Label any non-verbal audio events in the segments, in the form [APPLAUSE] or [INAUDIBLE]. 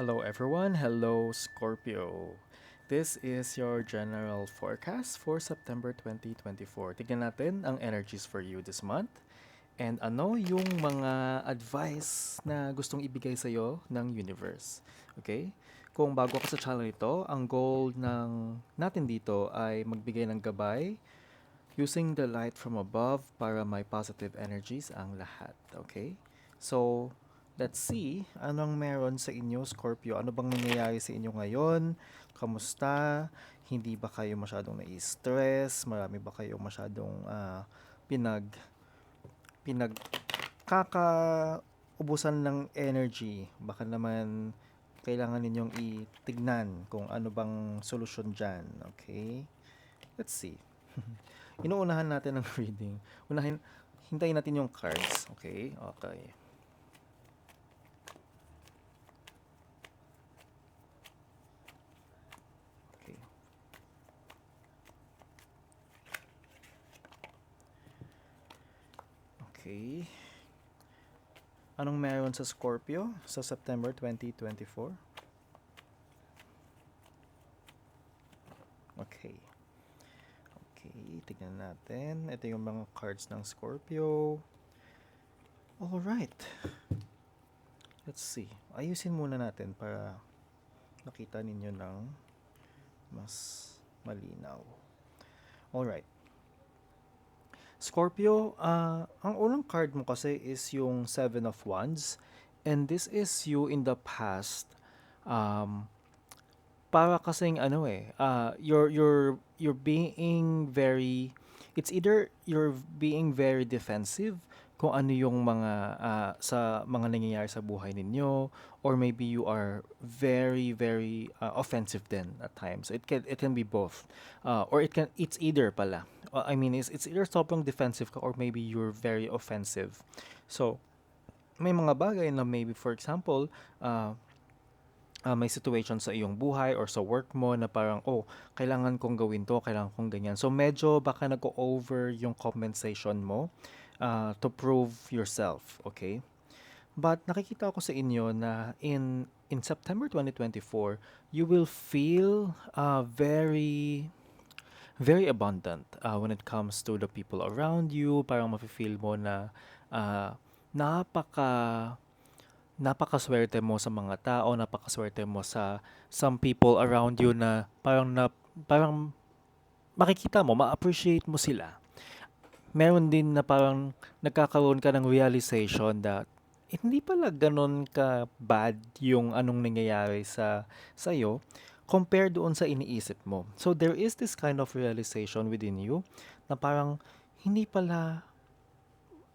Hello everyone, hello Scorpio. This is your general forecast for September 2024. Tignan natin ang energies for you this month. And ano yung mga advice na gustong ibigay sa iyo ng universe. Okay? Kung bago ka sa channel ito, ang goal ng natin dito ay magbigay ng gabay using the light from above para may positive energies ang lahat. Okay? So, let's see anong meron sa inyo, Scorpio. Ano bang nangyayari sa inyo ngayon? Kamusta? Hindi ba kayo masyadong nai-stress? Marami ba kayo masyadong ah, pinag pinag kakaubusan ng energy? Baka naman kailangan ninyong itignan kung ano bang solusyon dyan. Okay? Let's see. [LAUGHS] Inuunahan natin ang [LAUGHS] reading. Unahin, hintayin natin yung cards. Okay. Okay. Okay. Anong meron sa Scorpio sa September 2024? Okay. Okay, tignan natin. Ito yung mga cards ng Scorpio. Alright. Let's see. Ayusin muna natin para makita ninyo ng mas malinaw. Alright. Scorpio, ah, ang unang card mo kasi is yung Seven of Wands. And this is you in the past. Um, para kasing ano eh, ah, you're, you're, you're being very, it's either you're being very defensive kung ano yung mga ah, sa mga nangyayari sa buhay ninyo or maybe you are very very ah, offensive then at times. It can it can be both. Ah, or it can it's either pala. Uh, I mean it's, it's either sobrang defensive ka or maybe you're very offensive. So may mga bagay na maybe for example ah, ah, may situation sa iyong buhay or sa work mo na parang, oh, kailangan kong gawin to, kailangan kong ganyan. So, medyo baka nag-over yung compensation mo ah, to prove yourself, okay? But nakikita ko sa inyo na in in September 2024, you will feel uh, very very abundant uh, when it comes to the people around you. Parang mafe-feel mo na uh, napaka napakaswerte mo sa mga tao, napakaswerte mo sa some people around you na parang na, parang makikita mo, ma-appreciate mo sila. Meron din na parang nagkakaroon ka ng realization that eh, hindi pala ganun ka bad yung anong nangyayari sa sa'yo compared doon sa iniisip mo. So there is this kind of realization within you na parang hindi pala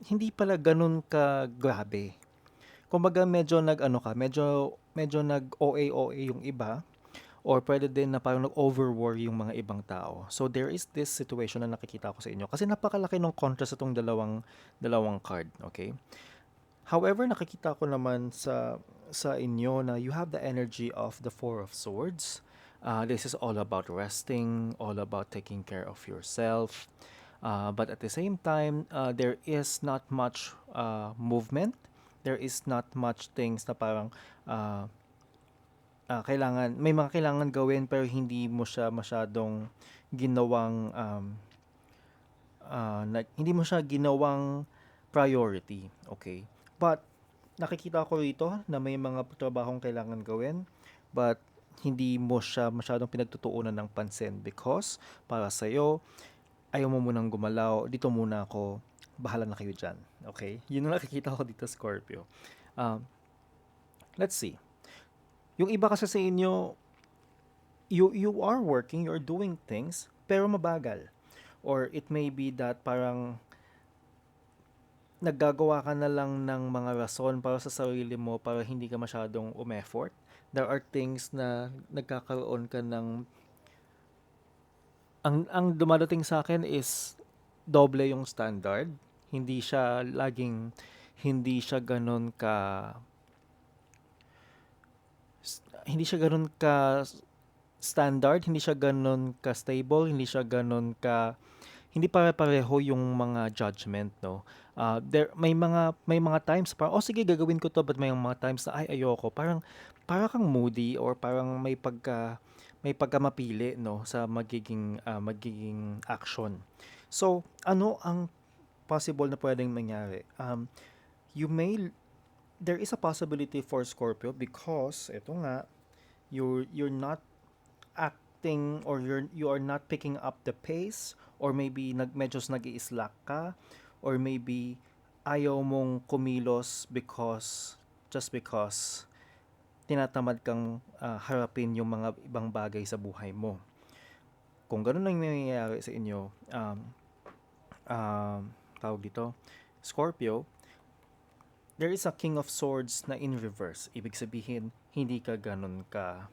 hindi pala ganun ka grabe. Kumbaga medyo nag ano ka, medyo medyo nag OA OA yung iba or pwede din na parang nag-overworry yung mga ibang tao. So there is this situation na nakikita ko sa inyo kasi napakalaki ng contrast itong dalawang dalawang card, okay? However, nakikita ko naman sa sa inyo na you have the energy of the Four of Swords. Uh, this is all about resting, all about taking care of yourself. Uh, but at the same time, uh, there is not much uh, movement. There is not much things na parang uh, uh, kailangan, may mga kailangan gawin pero hindi mo siya masyadong ginawang, um, uh, na- hindi mo siya ginawang priority. Okay? But nakikita ko rito na may mga trabahong kailangan gawin but hindi mo siya masyadong pinagtutuunan ng pansin because para sa iyo ayaw mo munang gumalaw, dito muna ako, bahala na kayo dyan. Okay? Yun ang nakikita ko dito, Scorpio. Um, let's see. Yung iba kasi sa inyo, you, you are working, you're doing things, pero mabagal. Or it may be that parang naggagawa ka na lang ng mga rason para sa sarili mo para hindi ka masyadong umeffort. There are things na nagkakaroon ka ng ang ang dumadating sa akin is doble yung standard. Hindi siya laging hindi siya ganun ka hindi siya ganun ka standard, hindi siya ganun ka stable, hindi siya ganun ka hindi pare-pareho yung mga judgment, no? Ah, there may mga may mga times parang, "Oh, sige gagawin ko 'to." But may mga times na, "Ay ayoko." Parang para kang moody or parang may pagka may pagkamapili 'no sa magiging, ah, magiging action. So, ano ang possible na puwedeng mangyari? Um, you may there is a possibility for Scorpio because eto nga, you're you're not acting or you're you are not picking up the pace or maybe nag medyo nag-i-slack ka or maybe ayaw mong kumilos because just because tinatamad kang ah, harapin yung mga ibang bagay sa buhay mo. Kung ganun ang nangyayari sa inyo, um, um, tawag dito, Scorpio, there is a King of Swords na in reverse. Ibig sabihin, hindi ka ganun ka.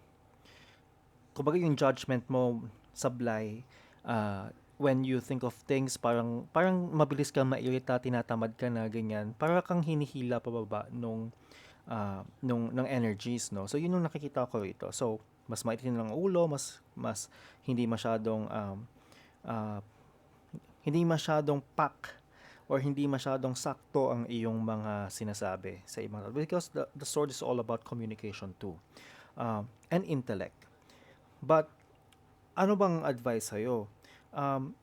Kumbaga yung judgment mo sablay ah, when you think of things parang parang mabilis kang mairita tinatamad ka na ganyan. Para kang hinihila pababa nung ah, nung ng energies no? So yun yung nakikita ko rito. So mas maitim ng ulo mas mas hindi masyadong um, ah, hindi masyadong pack or hindi masyadong sakto ang iyong mga sinasabi sa ibang tao because the, the sword is all about communication too um, and intellect But, ano bang advice sa'yo? Um,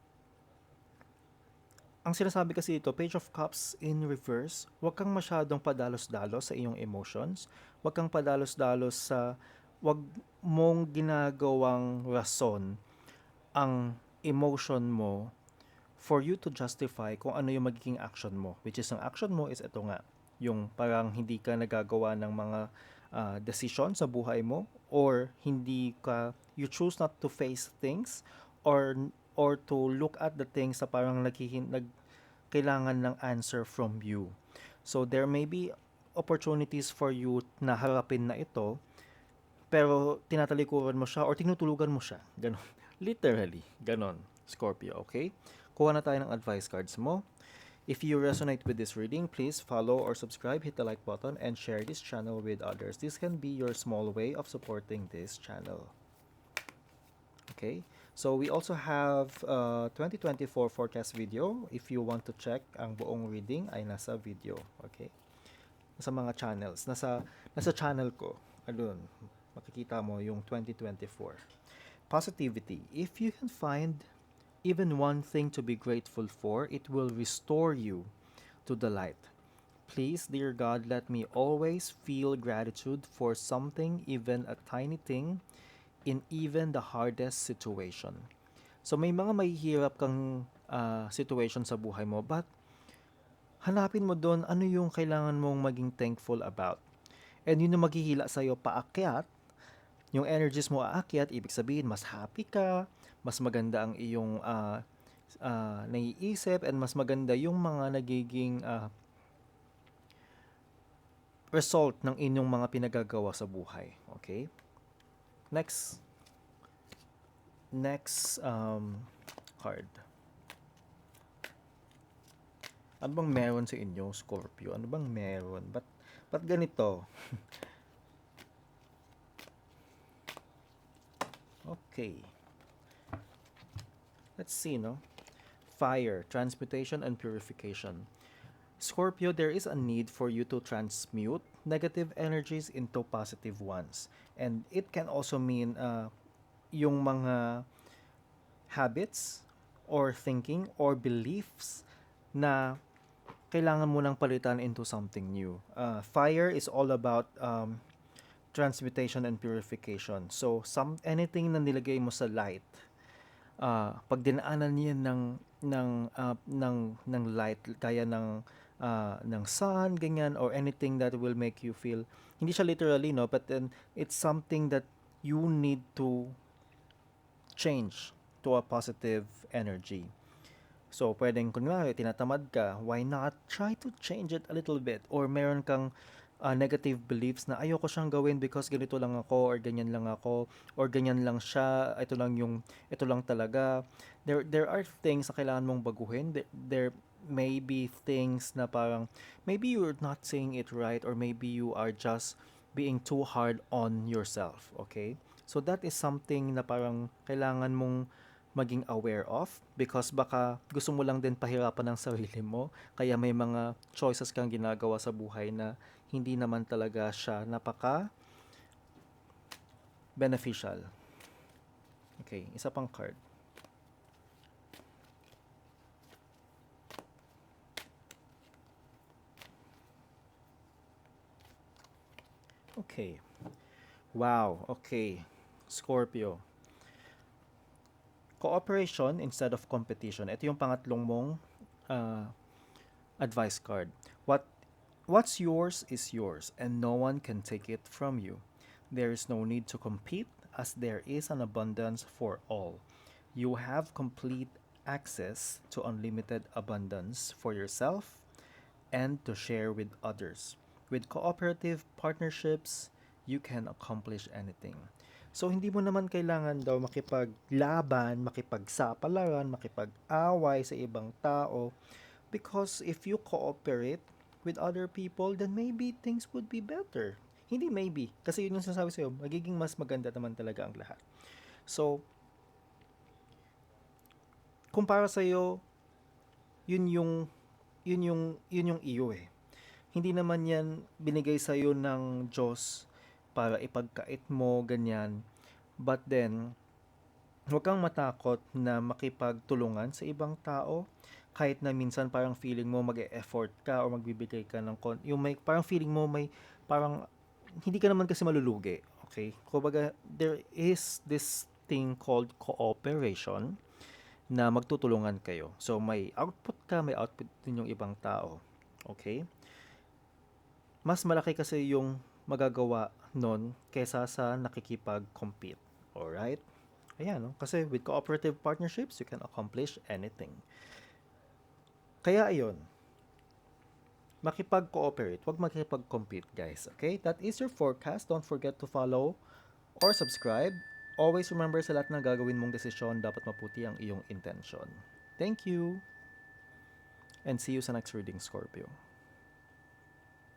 ang sinasabi kasi dito, Page of Cups in reverse, huwag kang masyadong padalos-dalos sa iyong emotions. Huwag kang padalos-dalos sa, huwag mong ginagawang rason ang emotion mo for you to justify kung ano yung magiging action mo. Which is, ang action mo is ito nga, yung parang hindi ka nagagawa ng mga uh, decision sa buhay mo or hindi ka you choose not to face things or or to look at the things na parang naghihin, nag kailangan ng answer from you. So there may be opportunities for you na harapin na ito pero tinatalikuran mo siya or tinutulugan mo siya. Ganon. [LAUGHS] Literally. Ganon. Scorpio, okay? Kuha na tayo ng advice cards mo. If you resonate with this reading, please follow or subscribe, hit the like button, and share this channel with others. This can be your small way of supporting this channel. Okay, so we also have uh, 2024 forecast video. If you want to check ang buong reading ay nasa video. Okay, nasa mga channels. Nasa, nasa channel ko. Alun, makikita mo yung 2024. Positivity. If you can find even one thing to be grateful for, it will restore you to the light. Please, dear God, let me always feel gratitude for something, even a tiny thing, in even the hardest situation. So may mga mahihirap kang uh, situation sa buhay mo, but hanapin mo doon ano yung kailangan mong maging thankful about. And yun yung maghihila sa'yo paakyat, yung energies mo aakyat, ibig sabihin mas happy ka, mas maganda ang iyong uh, uh, naiisip and mas maganda yung mga nagiging uh, result ng inyong mga pinagagawa sa buhay. Okay? Next. Next um, card. Ano bang meron sa inyo, Scorpio? Ano bang meron? Ba't, ba't ganito? [LAUGHS] okay. Let's see, no? Fire, transmutation and purification. Scorpio, there is a need for you to transmute negative energies into positive ones. And it can also mean uh, yung mga habits or thinking or beliefs na kailangan mo nang palitan into something new. Uh, fire is all about um, transmutation and purification. So, some anything na nilagay mo sa light, uh, pag dinaanan niya ng ng uh, ng ng light kaya ng uh, ng sun ganyan or anything that will make you feel hindi siya literally no but then it's something that you need to change to a positive energy. So pwedeng kunwari tinatamad ka why not try to change it a little bit? Or meron kang uh, negative beliefs na ayoko siyang gawin because ganito lang ako or ganyan lang ako or ganyan lang siya ito lang yung ito lang talaga. There there are things na kailangan mong baguhin. There, there may be things na parang maybe you're not saying it right or maybe you are just being too hard on yourself okay? So that is something na parang kailangan mong maging aware of because baka gusto mo lang din pahirapan ng sarili mo kaya may mga choices kang ginagawa sa buhay na hindi naman talaga siya napaka beneficial. Okay, isa pang card. Okay. Wow, okay. Scorpio. Cooperation instead of competition. Ito yung pangatlong mong uh, advice card. What what's yours is yours and no one can take it from you. There is no need to compete as there is an abundance for all. You have complete access to unlimited abundance for yourself and to share with others. With cooperative partnerships, you can accomplish anything. So, hindi mo naman kailangan daw makipaglaban, makipagsapalaran, makipag-away sa ibang tao. Because if you cooperate with other people, then maybe things would be better. Hindi maybe. Kasi yun yung sinasabi sa'yo, magiging mas maganda naman talaga ang lahat. So, kung para sa'yo, yun yung, yun yung, yun yung iyo eh. Hindi naman yan binigay sa'yo ng Diyos para ipagkait mo, ganyan. But then, huwag kang matakot na makipagtulungan sa ibang tao. Kahit na minsan parang feeling mo mag-e-effort ka or magbibigay ka ng kon yung may parang feeling mo may parang hindi ka naman kasi malulugi okay? Kumbaga there is this thing called cooperation na magtutulungan kayo. So may output ka may output din yung ibang tao okay? Mas malaki kasi yung magagawa nun kesa sa nakikipag-compete. Alright? Ayan, no? Kasi with cooperative partnerships, you can accomplish anything. Kaya ayun, makipag-cooperate, wag makipag-compete, guys. Okay? That is your forecast. Don't forget to follow or subscribe. Always remember sa lahat ng gagawin mong desisyon, dapat maputi ang iyong intention. Thank you! And see you sa next reading, Scorpio.